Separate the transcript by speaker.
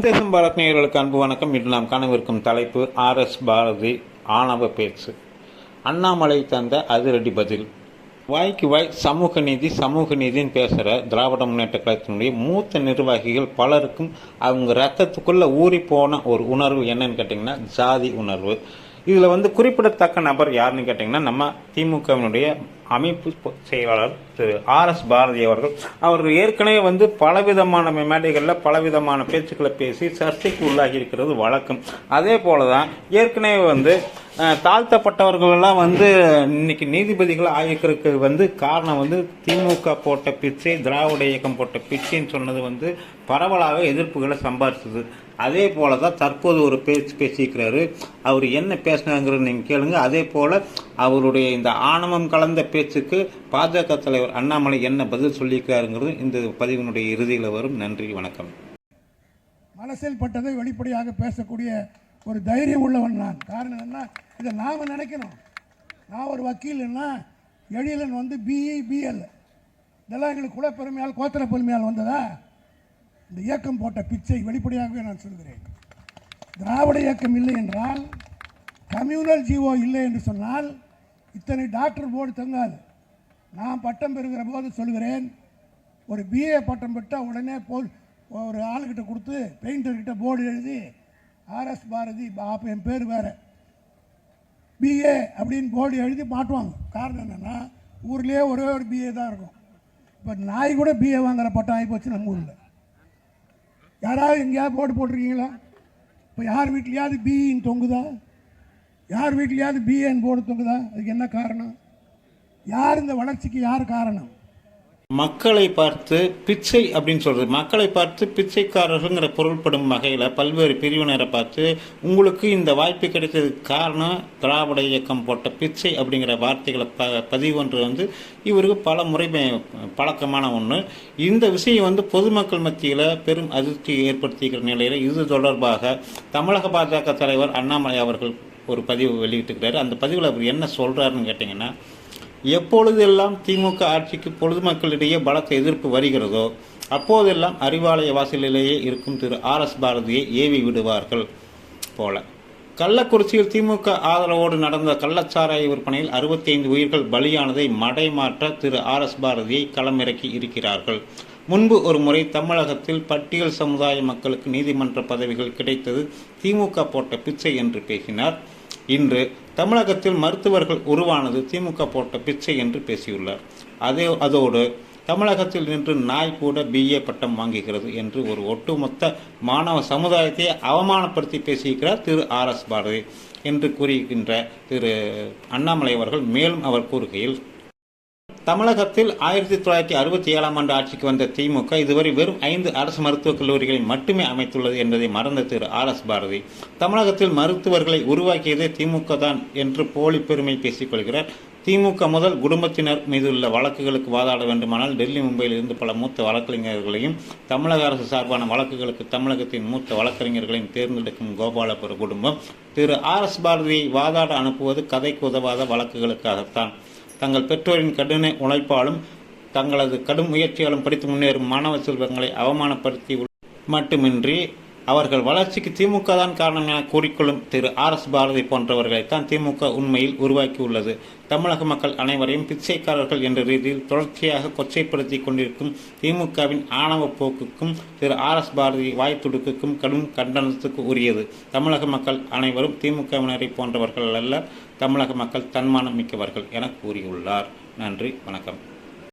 Speaker 1: தேசம் பாரத் நேயர்களுக்கு அன்பு வணக்கம். இன்று நாம் காணவிருக்கும் தலைப்பு ஆர்எஸ் பாரதி ஆணவ பேச்சு. அண்ணாமலை தந்த அதிரடி பதில். வாய்க்கு வாய் சமூக நீதி சமூக நீதின்னு பேசுகிற திராவிட முன்னேற்ற கழகத்தினுடைய மூத்த நிர்வாகிகள் பலருக்கும் அவங்க ரத்தத்துக்குள்ளே ஊறி போன ஒரு உணர்வு என்னன்னு கேட்டிங்கன்னா ஜாதி உணர்வு. இதில் வந்து குறிப்பிடத்தக்க நபர் யாருன்னு கேட்டிங்கன்னா நம்ம திமுகவினுடைய அமைப்பு செயலாளர் திரு ஆர் எஸ் பாரதி அவர்கள். அவர் ஏற்கனவே வந்து பலவிதமான மேடைகளில் பலவிதமான பேச்சுக்களை பேசி சர்ச்சைக்கு உள்ளாகி இருக்கிறது வழக்கம். அதே போல தான் ஏற்கனவே வந்து தாழ்த்தப்பட்டவர்களெல்லாம் தாழ்த்தப்பட்டவர்கள் எல்லாம் வந்து இன்னைக்கு நீதிபதிகள் ஆகிக்கிறதுக்கு வந்து காரணம் வந்து திமுக போட்ட பிச்சை திராவிட இயக்கம் போட்ட பிச்சைன்னு சொன்னது வந்து பரவலாக எதிர்ப்புகளை சம்பாதிச்சது அதே போல தான் தற்போது ஒரு பேச்சு பேசியிருக்கிறாரு. அவர் என்ன பேசினாங்கிறது நீங்கள் கேளுங்க. அதே போல் அவருடைய இந்த ஆணவம் கலந்த பேச்சுக்கு பாஜக தலைவர் அண்ணாமலை என்ன பதில் சொல்லியிருக்கிறாருங்கிறது இந்த பதிவினுடைய இறுதியில் வரும். நன்றி வணக்கம்.
Speaker 2: மனசில் பட்டதை வெளிப்படையாக பேசக்கூடிய ஒரு தைரியம் உள்ளவன் நான். காரணம் என்ன இதை நாம் நினைக்கணும். நான் ஒரு வக்கீல்னா எழிலன் வந்து பிஇ பிஎல் இதெல்லாம் எங்களுக்கு குலப்பெருமையால் பெருமையால் கோத்திர பெருமையால் வந்ததா? இந்த இயக்கம் போட்ட பிச்சை வெளிப்படையாகவே நான் சொல்கிறேன். திராவிட இயக்கம் இல்லை என்றால் கம்யூனல் ஜீவோ இல்லை என்று சொன்னால் இத்தனை டாக்டர் போர்டு தங்காது நான் பட்டம் பெறுகிற போது சொல்கிறேன் ஒரு பிஏ பட்டம் பெற்றால் உடனே போல் ஒரு ஆளுக்கிட்ட கொடுத்து பெயிண்டர்கிட்ட போர்டு எழுதி ஆர்எஸ் பாரதி அப்போ என் பேர் வேறு. பிஏ அப்படின்னு போர்டு எழுதி மாட்டுவாங்க. காரணம் என்னென்னா ஊர்லேயே ஒரே ஒரு பிஏ தான் இருக்கும். இப்போ நாய் கூட பிஏ வாங்குகிற பட்டம் ஆகி போச்சு நம்ம ஊரில். யாராவது எங்கேயாவது போர்டு போட்டிருக்கீங்களா? இப்போ யார் வீட்லையாவது பிஇன்னு தொங்குதா? யார் வீட்லையாவது பிஏன்னு போர்டு தொங்குதா? அதுக்கு என்ன காரணம்? யார் இந்த வளர்ச்சிக்கு யார் காரணம்?
Speaker 1: மக்களை பார்த்து பிச்சை அப்படின்னு சொல்றது. மக்களை பார்த்து பிச்சைக்காரர்கள்ங்கிற பொருள்படும் வகையில் பல்வேறு பிரிவினரை பார்த்து உங்களுக்கு இந்த வாய்ப்பு கிடைத்ததுக்கு காரணம் திராவிட இயக்கம் போட்ட பிச்சை அப்படிங்கிற வார்த்தைகளை ப பதிவொன்று வந்து இவருக்கு பல முறை பழக்கமான ஒன்று இந்த விஷயம் வந்து பொதுமக்கள் மத்தியில் பெரும் அதிர்ச்சி ஏற்படுத்திக்கிற நிலையில் இது தொடர்பாக தமிழக பாஜக தலைவர் அண்ணாமலை அவர்கள் ஒரு பதிவு வெளியிட்டிருக்கிறாரு. அந்த பதிவில் அவர் என்ன சொல்கிறாருன்னு கேட்டிங்கன்னா எப்பொழுதெல்லாம் திமுக ஆட்சிக்கு பொழுதுமக்களிடையே பலத்த எதிர்ப்பு வருகிறதோ அப்போதெல்லாம் அறிவாலய வாசலிலேயே இருக்கும் திரு ஆர் எஸ் பாரதியை ஏவி விடுவார்கள் போல. கள்ளக்குறிச்சியில் திமுக ஆதரவோடு நடந்த கள்ளச்சாராய விற்பனையில் 65 உயிர்கள் பலியானதை மடைமாற்ற திரு ஆர் எஸ் பாரதியை களமிறக்கி இருக்கிறார்கள். முன்பு ஒரு முறை தமிழகத்தில் பட்டியல் சமுதாய மக்களுக்கு நீதிமன்ற பதவிகள் கிடைத்தது திமுக போட்ட பிச்சை என்று பேசினார். இன்று தமிழகத்தில் மருத்துவர்கள் உருவானது திமுக போட்ட பிச்சை என்று பேசியுள்ளார். அதே அதோடு தமிழகத்தில் நின்று நாய் கூட பிஏ பட்டம் வாங்குகிறது என்று ஒரு ஒட்டுமொத்த மாணவ சமுதாயத்தை அவமானப்படுத்தி பேசியிருக்கிறார் திரு ஆர் எஸ் பாரதி. என்று கூறுகின்ற திரு அண்ணாமலை அவர்கள் மேலும் அவர் கூறுகையில் தமிழகத்தில் ஆயிரத்தி தொள்ளாயிரத்தி அறுபத்தி ஏழாம் ஆண்டு ஆட்சிக்கு வந்த திமுக இதுவரை வெறும் ஐந்து அரசு மருத்துவக் கல்லூரிகளை மட்டுமே அமைத்துள்ளது என்பதை மறந்த திரு ஆர் எஸ் பாரதி. தமிழகத்தில் மருத்துவர்களை உருவாக்கியதே திமுக தான் என்று போலி பெருமை பேசிக் கொள்கிறார். திமுக முதல் குடும்பத்தினர் மீதுள்ள வழக்குகளுக்கு வாதாட வேண்டுமானால் டெல்லி மும்பையில் இருந்து பல மூத்த வழக்கறிஞர்களையும் தமிழக அரசு சார்பான வழக்குகளுக்கு தமிழகத்தின் மூத்த வழக்கறிஞர்களையும் தேர்ந்தெடுக்கும் கோபாலபுர குடும்பம் திரு ஆர் எஸ் பாரதியை வாதாட அனுப்புவது கதைக்கு உதவாத வழக்குகளுக்காகத்தான். தங்கள் பெற்றோரின் கடின உழைப்பாலும் தங்களது கடும் முயற்சியாலும் படித்து முன்னேறும் மாணவ செல்வங்களை அவமானப்படுத்தி மட்டுமின்றி அவர்கள் வளர்ச்சிக்கு திமுக தான் காரணம் என கூறிக்கொள்ளும் திரு ஆர் எஸ் பாரதி போன்றவர்களைத்தான் திமுக உண்மையில் உருவாக்கியுள்ளது. தமிழக மக்கள் அனைவரையும் பிச்சைக்காரர்கள் என்ற ரீதியில் தொடர்ச்சியாக கொச்சைப்படுத்தி கொண்டிருக்கும் திமுகவின் ஆணவ போக்குக்கும் திரு ஆர் எஸ் பாரதி வாய் துடுக்குக்கும் கடும் கண்டனத்துக்கு உரியது. தமிழக மக்கள் அனைவரும் திமுகவினரை போன்றவர்கள் அல்ல தமிழக மக்கள் தன்மானம் மிக்கவர்கள் என கூறியுள்ளார். நன்றி வணக்கம்.